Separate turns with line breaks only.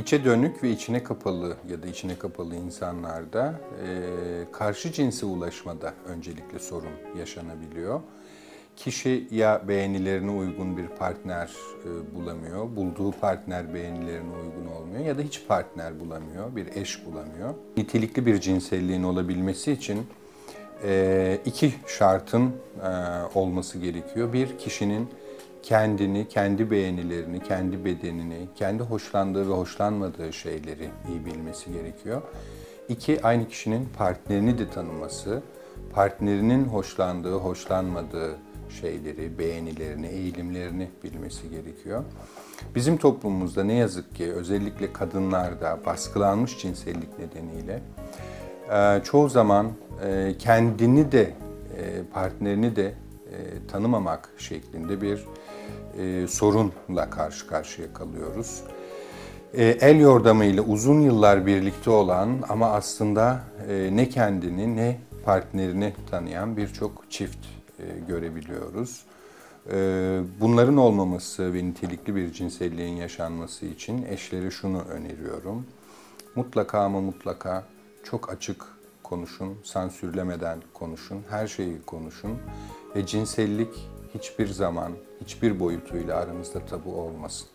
İçe dönük ve içine kapalı ya da içine kapalı insanlarda e, karşı cinse ulaşmada öncelikle sorun yaşanabiliyor. Kişi ya beğenilerine uygun bir partner e, bulamıyor, bulduğu partner beğenilerine uygun olmuyor ya da hiç partner bulamıyor, bir eş bulamıyor. Nitelikli bir cinselliğin olabilmesi için e, iki şartın e, olması gerekiyor. Bir, kişinin kendini, kendi beğenilerini, kendi bedenini, kendi hoşlandığı ve hoşlanmadığı şeyleri iyi bilmesi gerekiyor. İki, aynı kişinin partnerini de tanıması, partnerinin hoşlandığı, hoşlanmadığı şeyleri, beğenilerini, eğilimlerini bilmesi gerekiyor. Bizim toplumumuzda ne yazık ki özellikle kadınlarda baskılanmış cinsellik nedeniyle çoğu zaman kendini de partnerini de tanımamak şeklinde bir sorunla karşı karşıya kalıyoruz. El yordamıyla uzun yıllar birlikte olan ama aslında ne kendini ne partnerini tanıyan birçok çift görebiliyoruz. Bunların olmaması ve nitelikli bir cinselliğin yaşanması için eşlere şunu öneriyorum. Mutlaka ama mutlaka çok açık konuşun, sansürlemeden konuşun, her şeyi konuşun ve cinsellik hiçbir zaman, hiçbir boyutuyla aranızda tabu olmasın.